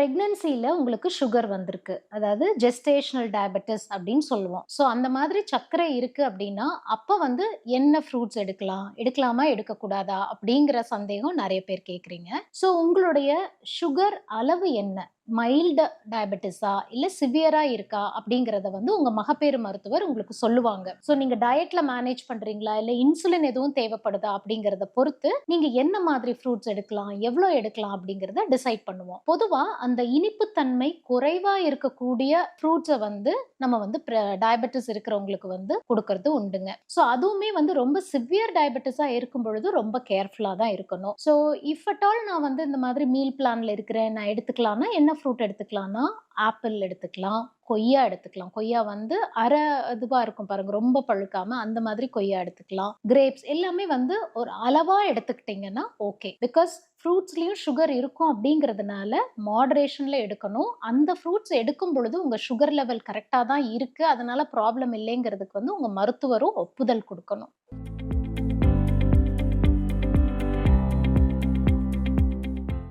ப்ரெக்னன்சியில் உங்களுக்கு சுகர் வந்திருக்கு. அதாவது ஜெஸ்டேஷனல் டயபெட்டிஸ் அப்படின்னு சொல்லுவோம். ஸோ அந்த மாதிரி சர்க்கரை இருக்குது அப்படின்னா அப்போ வந்து என்ன ஃப்ரூட்ஸ் எடுக்கலாம்? எடுக்கலாமா? எடுக்கக்கூடாதா? அப்படிங்கிற சந்தேகம் நிறைய பேர் கேட்குறீங்க ஸோ உங்களுடைய சுகர் அளவு என்ன? மைல்டு டயபெட்டிஸா இல்லை சிவியரா இருக்கா? அப்படிங்கிறத வந்து உங்க மகப்பேறு மருத்துவர் உங்களுக்கு சொல்லுவாங்க. ஸோ நீங்க டயட்ல மேனேஜ் பண்றீங்களா? இல்லை இன்சுலின் எதுவும் தேவைப்படுதா? அப்படிங்கிறத பொறுத்து நீங்க என்ன மாதிரி ஃப்ரூட்ஸ் எடுக்கலாம்? எவ்வளோ எடுக்கலாம்? அப்படிங்கிறத டிசைட் பண்ணுவோம். பொதுவா அந்த இனிப்புத்தன்மை குறைவா இருக்கக்கூடிய ஃப்ரூட்ஸை வந்து நம்ம வந்து டயபெட்டிஸ் இருக்கிறவங்களுக்கு வந்து கொடுக்கறது உண்டுங்க. ஸோ அதுவுமே வந்து ரொம்ப சிவியர் டயபெட்டிஸாக இருக்கும் பொழுது ரொம்ப கேர்ஃபுல்லாக தான் இருக்கணும். ஸோ இஃப் அட் ஆல் நான் வந்து இந்த மாதிரி மீல் பிளான்ல இருக்கிறேன் நான் எடுத்துக்கலாம்னா என்ன ஃப்ரூட் எடுத்துக்கலாம்னா ஆப்பிள் எடுத்துக்கலாம் கொய்யா எடுத்துக்கலாம். கொய்யா வந்து அரை இதுவாக இருக்கும் பாருங்க ரொம்ப பழுக்காம அந்த மாதிரி கொய்யா எடுத்துக்கலாம். கிரேப்ஸ் எல்லாமே வந்து ஒரு அளவாக எடுத்துக்கிட்டிங்கன்னா ஓகே பிகாஸ் ஃப்ரூட்ஸ்லேயும் சுகர் இருக்கும் அப்படிங்கிறதுனால மாடரேஷனில் எடுக்கணும். அந்த ஃப்ரூட்ஸ் எடுக்கும் பொழுது உங்கள் சுகர் லெவல் கரெக்டாக தான் இருக்குது அதனால ப்ராப்ளம் இல்லைங்கிறதுக்கு வந்து உங்கள் மருத்துவரும் ஒப்புதல் கொடுக்கணும்.